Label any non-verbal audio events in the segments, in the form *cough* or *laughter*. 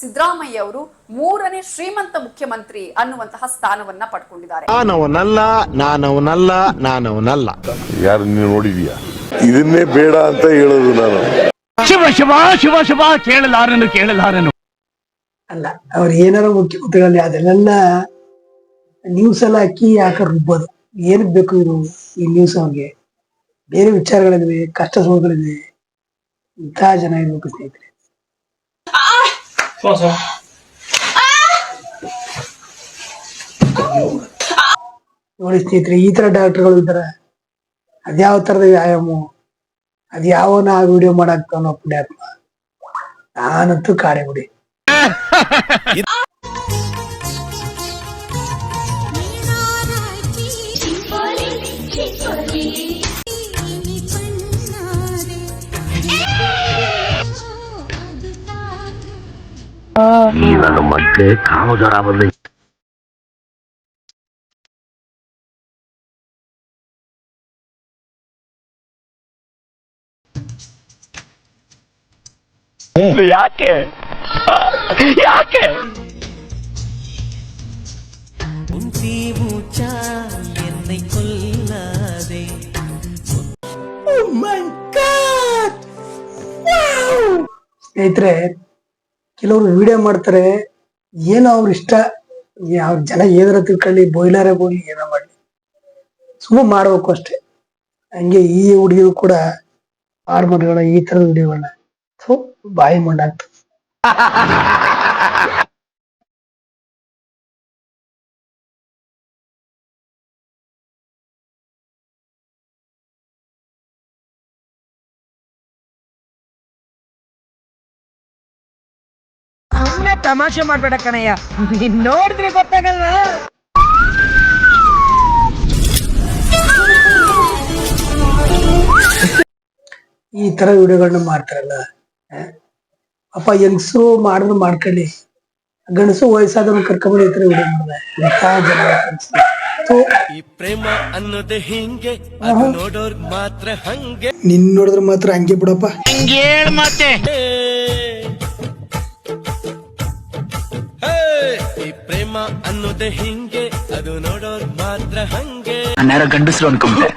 ಸಿದ್ದರಾಮಯ್ಯ ಅವರು ಮೂರನೇ ಶ್ರೀಮಂತ ಮುಖ್ಯಮಂತ್ರಿ ಅನ್ನುವಂತಹ ಸ್ಥಾನವನ್ನ ಪಡ್ಕೊಂಡಿದ್ದಾರೆ. ನಾನವನಲ್ಲ ನಾನವನಲ್ಲ ನಾನವನಲ್ಲ. ಯಾರು ನೀವು ನೋಡಿದೀಯಾ? ಇದನ್ನೇ ಬೇಡ ಅಂತ ಹೇಳೋದು ನಾನು. ಶಿವ ಶಿವ ಶಿವ ಶಿವ ಕೇಳಲಾರನು ಕೇಳಲಾರನು. ಅಲ್ಲ ಅವ್ರ ಏನಾರ ಮುಖ್ಯಮಂತ್ರಿಗಳಲ್ಲಿ ಅದನ್ನೆಲ್ಲ ನ್ಯೂಸ್ ಎಲ್ಲ ಅಕ್ಕಿ ಯಾಕೆ ರುಬ್ಬೋದು. ಏನಕ್ಕೆ ಬೇಕು ಇದು ಈ ನ್ಯೂಸ್ ಅವ್ರಿಗೆ? ಬೇರೆ ವಿಚಾರಗಳಿವೆ ಕಷ್ಟ ಸುಖಗಳಿವೆ ಇಂಥ ಜನ ಇರ್ಬೇಕು ಸ್ನೇಹಿತರೆ. ನೋಡಿ ಸ್ನೇಹಿತರೆ ಈ ತರ ಡಾಕ್ಟರ್ಗಳು ಇದ್ದಾರೆ. ಅದ್ಯಾವ ತರದ ವ್ಯಾಯಾಮ ಅದ್ಯಾವ ನಾ ವಿಡಿಯೋ ಮಾಡಾಕ್ತಾನೋ ಪುಣ್ಯಾತ್ಮ. ನಾನಂತೂ ಕಾಡೆ ಬಿಡಿ ಮಗ್ಗೆ ಕಾಮಜ್ವರ ಬಂದ ಯಾಕೆ ಯಾಕೆ மூச்சா என்னை கொல்லாதே ಸ್ನೇಹಿತರೆ ಕೆಲವರು ವಿಡಿಯೋ ಮಾಡ್ತಾರೆ, ಏನೋ ಅವ್ರ ಇಷ್ಟ. ಯಾವ ಜನ ಏನಾರ ತಿಳ್ಕೊಳ್ಳಿ ಬಾಯ್ಲರೇ ಹೋಗ್ಲಿ ಏನೋ ಮಾಡಲಿ. ಸುಮ್ಮನೆ ಮಾಡ್ಬೇಕು ಅಷ್ಟೇ. ಹಂಗೆ ಈ ಹುಡುಗಿರು ಕೂಡ ಹಾರ್ಮೋನ್ಗಳ ಈ ಥರದ ವಿಡಿಯೋಗಳನ್ನ ಸೊ ಬಾಯಿ ಮಂಡಾಗ್ತದೆ. *laughs* ತಮಾಷೆ ಮಾಡ್ಬೇಡ ಕಣಯ್ಯ. ನೀನ್ ನೋಡಿದ್ರೆ ಗೊತ್ತಾಗಲ್ಲ ಈ ತರ ವಿಡಿಯೋಗಳನ್ನ ಮಾಡ್ತಾರಲ್ಲ ಆ? ಅಪ್ಪ ಹೆಂಗ್ಸು ಮಾಡಿದ್ರು ಮಾಡ್ಕೊಳ್ಳಿ. ಗಂಡಸು ವಯಸ್ಸಾದವ್ರು ಕರ್ಕೊಂಡ್ಬಂದು ಈ ತರ ವಿಡಿಯೋ ಮಾಡಿದೆ? ಇಂಥ ಜನ ಅನ್ಸುತ್ತೆ. ಥು, ಈ ಪ್ರೇಮ ಅನ್ನೋದು ಹಿಂಗೆ ಅದು ನೋಡೋರ್ ಮಾತ್ರ ಹಂಗೆ. ನಿನ್ ನೋಡಿದ್ರೆ ಮಾತ್ರ ಹಂಗೆ ಬಿಡಪ್ಪ. ಮತ್ತೆ. ಅನ್ನೋದು ಹಿಂಗೆ ಅದು ನೋಡೋದ್ ಮಾತ್ರ ಹಂಗೆ. ನಾನ್ಯಾರೋ ಗಂಡಸ್ರು ಅನ್ಕೊಂಡೆ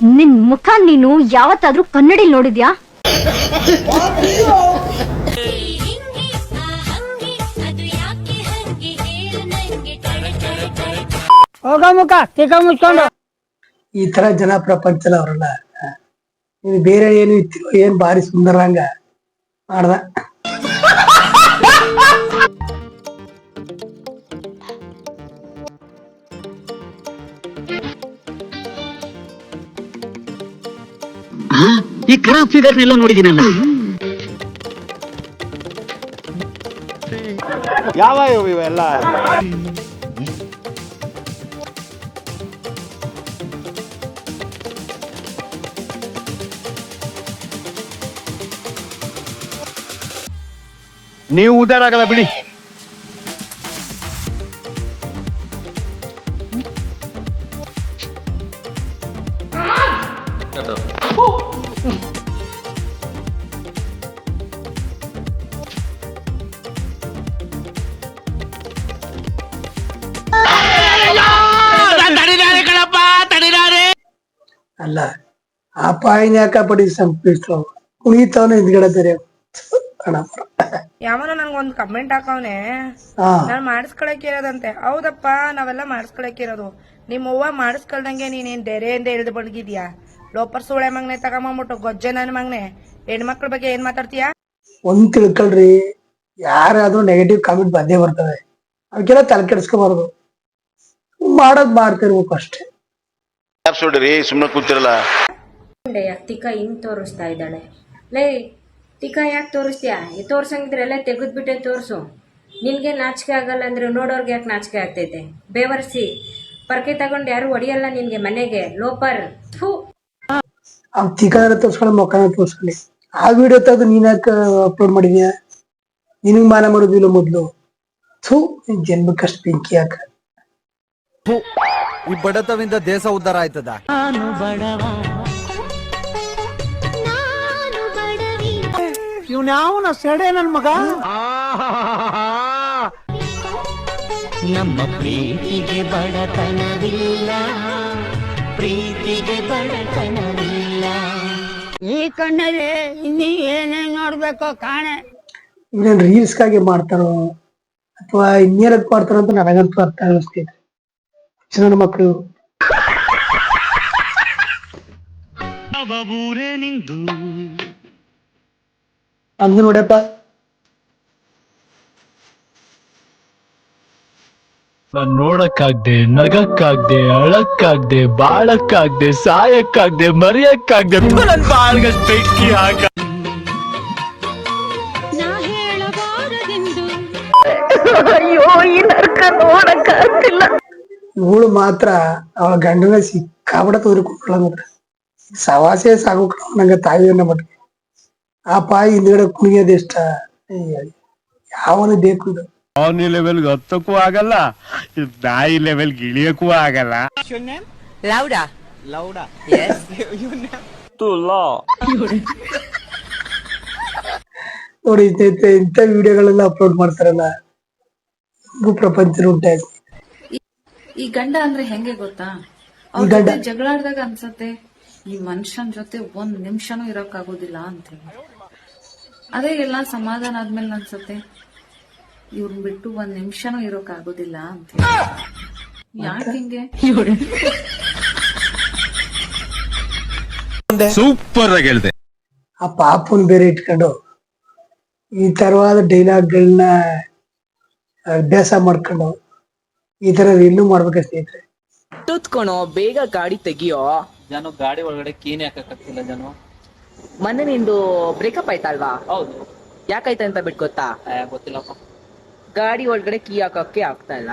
ನಿನ್ ಮುಖ ನೀನು ಯಾವತ್ತಾದ್ರೂ ಕನ್ನಡಿ ನೋಡಿದ್ಯಾ? ಹೋಗ ಮುಖ ಮುಚ್ಕೊಂಡು. ಈ ತರ ಜನ ಪ್ರಪಂಚದಲ್ಲಿ ಅವರಲ್ಲ. ಇದು ಬೇರೆ ಏನು ಇತ್ತು ಏನ್ ಬಾರಿ ಸುಂದರಂಗ ಮಾಡ್ದ. ಈ ಕರ ಫಿಗರ್ನೆಲ್ಲ ನೋಡಿದೀನಲ್ಲ ಯಾವ ಇವೆಲ್ಲ? ನೀವು ಉದ್ದಾರ ಆಗಲ್ಲ ಬಿಡಿ. ಅಲ್ಲ ಆ ಪಾಯಿನ ಯಾಕ ಪಡಿ ಸಂಪಿಸ್ತು ಕುಣಿತವನ ಹಿಂದ್ಗಡೆ ಬೇರೆ. ಒಂದ್ ಯಾವನೋ ನನ್ಗೊಂದ್ ಕಮೆಂಟ್ ಹಾಕವ್ನೆ. ಹಾ. ನಾನ್ ಮಾಡಿಸ್ಕೊಳಕ್ ಇರೋದಂತೆ. ಹೌದಪ್ಪ ನಾವೆಲ್ಲ ಮಾಡಿಸ್ಕೊಳಕ್ ಇರೋದು. ನಿಮ್ ಅವ್ವ ಮಾಡಿಸ್ಕೊಳ್ದಂಗೆ ನೀನೇನ್ ಡೆರೆಯಿಂದ ಇಳಿದು ಬಡ್ಗಿದ್ಯಾ ಲೋಪರ್ ಸೂಳೆ ಮಗ್ನೆ ತಗೊಂಬಂದ್ಬಿಟ್ಟು ಗೊಜ್ಜೆ ನನ್ ಮಗ್ನೆ. ಹೆಣ್ಮಕ್ಳ ಬಗ್ಗೆ ಏನ್ ಮಾತಾಡ್ತೀಯಾ? ಒಂದ್ ತಿಳ್ಕೊಳ್ರಿ ಯಾರಾದ್ರೂ ನೆಗೆಟಿವ್ ಕಾಮೆಂಟ್ ಬಂದೇ ಬರ್ತದೆ. ಅವಕ್ಕೆಲ್ಲ ತಲೆ ಕೆಡಿಸ್ಕೋಬಾರ್ದು. ಮಾಡೋದ್ ಮಾಡ್ತಿರ್ಬೇಕು ಅಷ್ಟೇ. ಸುಡ್ರಿ ಸುಮ್ಮನೆ ಕೂತಿರಲ್ಲ. ತಿಕ್ಕ ಹಿಂಗ್ ತೋರಿಸ್ತಾ ಇದ್ದಾಳೆ. ಲೇ ತಿಕ್ಕ ಯಾಕೆ ತೋರಿಸ್ತೀಯಾ? ಈ ತೋರ್ಸಂಗಿದ್ರೆ ಎಲ್ಲ ತೆಗೆದ್ಬಿಟ್ಟೆ ತೋರಿಸು. ನಿನ್ಗೆ ನಾಚಿಕೆ ಆಗಲ್ಲ ಅಂದ್ರೆ ನೋಡೋರ್ಗೆ ಯಾಕೆ ನಾಚಿಕೆ ಆಗ್ತೈತೆ? ಬೇವರ್ಸಿ ಪರ್ಕೆ ತಗೊಂಡು ಯಾರು ಹೊಡಿಯಲ್ಲ ನಿನ್ಗೆ ಮನೆಗೆ ಲೋಪರ್. ಥೂ. ಅವ್ನ್ ತಿಕ್ಕನ ತೋರ್ಸ್ಕೊಳ್ಳಿ ಮೊಕ್ಕನ ತೋರ್ಸ್ಕೊಳ್ಳಿ ಆ ವಿಡಿಯೋ ತೆಗೆದು ನೀನ್ ಅಪ್ಲೋಡ್ ಮಾಡಿದ್ಯಾ? ನಿನಗ್ ಮಾನ ಮಾಡೋದಿಲ್ಲ ಮೊದ್ಲು. ಥೂ ಜನ್ಮಕ್ಕಷ್ಟು ಬೆಂಕಿ ಯಾಕ ಈ ಬಡತವಿಂದ ದೇಶ ಉದ್ಧಾರ ಆಯ್ತದ? ಇವನ್ ಯಾವನ ಸೆಡೆ ನನ್ ಮಗ? ಆ ನಮ್ಮ ಪ್ರೀತಿಗೆ ಬಡತನವಿಲ್ಲ. ಪ್ರೀತಿಗೆ ಬಡತನವಿಲ್ಲ. ಈ ಕಣ್ಣಲ್ಲಿ ಇನ್ನೀ ಏನೇನ್ ನೋಡ್ಬೇಕೋ ಕಾಣೆ. ಇವ್ರೇನ್ ರೀಲ್ಸ್ಗಾಗಿ ಮಾಡ್ತಾರೋ? ಅಥವಾ ಇನ್ನೇನಕ್ ಮಾಡ್ತಾರೋ ಅಂತ ನನಗಂತೂ ಅರ್ಥ ಅನಿಸ್ತೈತೆ ನನ್ನ ಮಕ್ಕಳು. ಅಂದು ನೋಡಪ್ಪ. ನೋಡಕ್ಕಾಗ್ದೆ ನಗಕ್ಕಾಗ್ದೆ ಅಳಕ್ಕಾಗ್ದೆ ಬಾಳಕ್ಕಾಗ್ದೆ ಸಾಯಕ್ಕಾಗ್ದೆ ಮರೆಯಕ್ಕಾಗ್ದೆ ನನ್ ಬಾಳ್ಗಷ್ಟ್ ಬೆಂಕಿ ಹಾಕ ಇವಳು ಮಾತ್ರ ಅವಳ ಗಂಡನ ಸಿಕ್ಕಾಬಿಡ ತೋರಿಕೊಳ್ಳ ಮಾತ್ರ ಸವಾಸೆ ಸಾಕು ನಂಗೆ ತಾಯಿಯನ್ನ ಮಟ್ಟಿಗೆ ಆ ಪಾಯಿ ಹಿಂದ್ಗಡೆ ಕುಣಿಯೋದು ಇಷ್ಟ. ಯಾವನು ಬೇಕು ಇದು? ಅವನಿ ಲೆವೆಲ್ಗೆ ಹತ್ತಕ್ಕೂ ಆಗಲ್ಲ ನಾಯಿ ಲೆವೆಲ್ ಇಳಿಯಕ್ಕೂ ಆಗಲ್ಲ. *laughs* ನೋಡಿ ಇಂಥ ಇಂಥ- ಇಂಥ ವಿಡಿಯೋಗಳೆಲ್ಲ ಅಪ್ಲೋಡ್ ಮಾಡ್ತಾರಲ್ಲ ಪ್ರಪಂಚ ಉಂಟಾಯ್ತು ಈ ಗಂಡ ಅಂದ್ರೆ ಹೆಂಗೆ ಗೊತ್ತಾ? ಅವ್ರ ಜೊತೆ ಜಗಳಾಡ್ದಾಗ ಅನ್ಸತ್ತೆ ಈ ಮನುಷ್ಯನ್ ಜೊತೆ ಒಂದ್ ನಿಮಿಷನೂ ಇರೋಕ್ ಆಗೋದಿಲ್ಲ ಅಂತ ಹೇಳಿ ಅದೇ ಎಲ್ಲ ಸಮಾಧಾನ ಆದ್ಮೇಲೆ ಅನ್ಸತ್ತೆ ಇವ್ರನ್ ಬಿಟ್ಟು ಒಂದ್ ನಿಮಿಷನೂ ಇರೋಕ್ ಆಗೋದಿಲ್ಲ ಅಂತ ಹೇಳಿ ಯಾಕೆ ಹಿಂಗೆ? ಸೂಪರ್ ಆಗಿ ಹೇಳ್ದೆ. ಆ ಪಾಪನ್ ಬೇರೆ ಇಟ್ಕೊಂಡು ಈ ತರವಾದ ಡೈಲಾಗ್ಗಳನ್ನ ಅಭ್ಯಾಸ ಮಾಡ್ಕೊಂಡು ಈ ತರ ಇನ್ನೂ ಮಾಡ್ಬೇಕು ಸ್ನೇಹಿತರೆ. ತುತ್ಕೊಣೋ ಬೇಗ ಗಾಡಿ ತೆಗಿಯೋ. ಜನ ಗಾಡಿ ಒಳಗಡೆ ಕೀನೇ ಹಾಕಕ್ಕಾಗ್ತಿಲ್ಲ ಜನ. ಮೊನ್ನೆ ನಿಂದು ಬ್ರೇಕಪ್ ಆಯ್ತಲ್ವಾ? ಹೌದು. ಯಾಕಾಯ್ತ ಅಂತ ಬಿಟ್ಟು ಗೊತ್ತಾ? ಗೊತ್ತಿಲ್ಲಪ್ಪ. ಗಾಡಿ ಒಳಗಡೆ ಕೀ ಹಾಕಕ್ಕೆ ಆಗ್ತಾ ಇಲ್ಲ.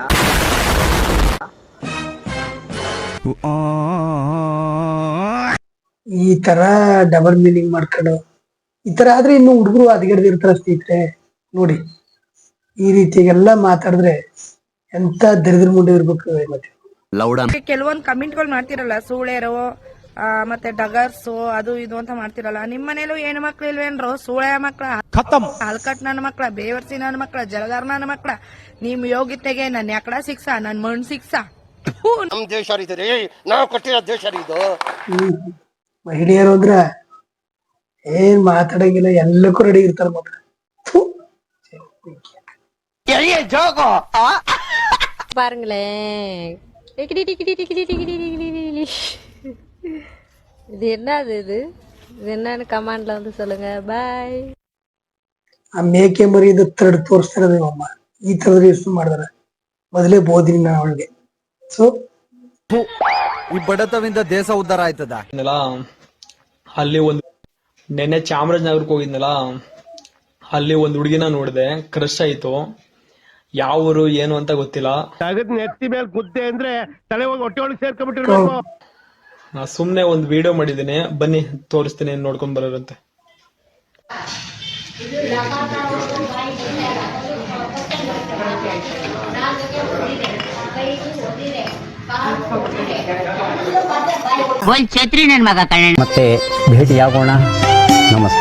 ಈ ತರ ಡಬಲ್ ಮೀನಿಂಗ್ ಮಾಡ್ಕೊಂಡು. ಈ ತರ ಆದ್ರೆ ಇನ್ನು ಹುಡುಗರು ಹದಗೆಡ್ದಿರ್ತಾರ ಸ್ನೇಹಿತರೆ. ನೋಡಿ ಈ ರೀತಿಗೆಲ್ಲ ಮಾತಾಡಿದ್ರೆ ಎಂತ ದರಿದ್ರ ಮುಂಡೆ ಇರ್ಬೇಕು ಮತ್ತೆ. ಕೆಲವೊಂದು ಕಮೆಂಟ್ಗಳು ಮಾಡ್ತಿರಲ್ಲ ಸೂಳೆರು ಆ, ಮತ್ತೆ ಡಗರ್ಸು ಅದು ಇದು ಅಂತ ಮಾಡ್ತಿರಲ್ಲ ನಿಮ್ ಮನೇಲೂ ಹೆಣ್ಣು ಮಕ್ಳು ಇಲ್ವೇನ್ರು ಸೂಳೆ ಮಕ್ಳ ಹಲ್ಕಟ್ ನನ್ನ ಮಕ್ಳ ಬೇವರ್ಸಿ ನನ್ನ ಮಕ್ಳ ಜಲಗಾರ್ ನನ್ನ ಮಕ್ಳ ನಿಮ್ ಯೋಗ್ಯತೆಗೆ ನನ್ ಯಾಕಡ ಸಿಕ್ಸ ನನ್ ಮಣ್ ಸಿಕ್ಸ ನಮ್ ದೇಶ ರೀ ನಾವು ಕಟ್ಟಿರೋ ದೇಶ ಇದು. ಮಹಿಳೆಯರು ಅಂದ್ರ ಏನ್ ಮಾತಾಡಂಗಿಲ್ಲ ಎಲ್ಲಕ್ಕೂ ರೆಡಿ ಇರ್ತಾರ ಮಾತ್ರ. ಥು. பாருங்களேன் tickety tickety tickety tickety tickety tickety. இது என்னது இது இது என்னன்னு கமெண்ட்ல வந்து சொல்லுங்க பாய் ಆ ಮೇಕೆ ಮರಿಯಿಂದ ತರಡ್ ತೋರಿಸ್ತಾ ಇರೋದು ಅಮ್ಮ ಈ ತರದ ಯೂಸ್ ಮಾಡಿದಾರ ಮೊದಲೇ ಬೋದಿನಿ ನಾನು ಅವಳಿಗೆ ಸೊ ಈ ಬಡತವಿಂದ ದೇಶ ಉದ್ಧಾರ ಆಯ್ತದ ಅಲ್ಲಿ ಒಂದು ನೆನ್ನೆ ಚಾಮರಾಜನಗರಕ್ಕೆ ಹೋಗಿದ್ನಲ್ಲ ಅಲ್ಲಿ ಒಂದ್ ಹುಡುಗಿನ ನೋಡಿದೆ ಕ್ರಶ್ ಆಯ್ತು ಯಾವ ಊರು ಏನು ಅಂತ ಗೊತ್ತಿಲ್ಲ. ತಗದ್ ನೆತ್ತಿ ಮೇಲೆ ಗುದ್ದೆ ಅಂದ್ರೆ ತಲೆ ಹೋಗಿ ಹೊಟ್ಟೆ ಒಳಗೆ ಸೇರ್ಕೊಂಡ್ಬಿಟ್ಟಿರ್ಬೇಕು. ನಾ ಸುಮ್ನೆ ಒಂದ್ ವಿಡಿಯೋ ಮಾಡಿದ್ದೀನಿ. ಬನ್ನಿ ತೋರಿಸ್ತೀನಿ ನೋಡ್ಕೊಂಡ್ ಬರೋರಂತೆ. ಒಂದ್ ಛತ್ರಿ ನನ್ ಮಗ ಕಣ್ಣ ಮತ್ತೆ ಭೇಟಿ ಆಗೋಣ ನಮಸ್ತೆ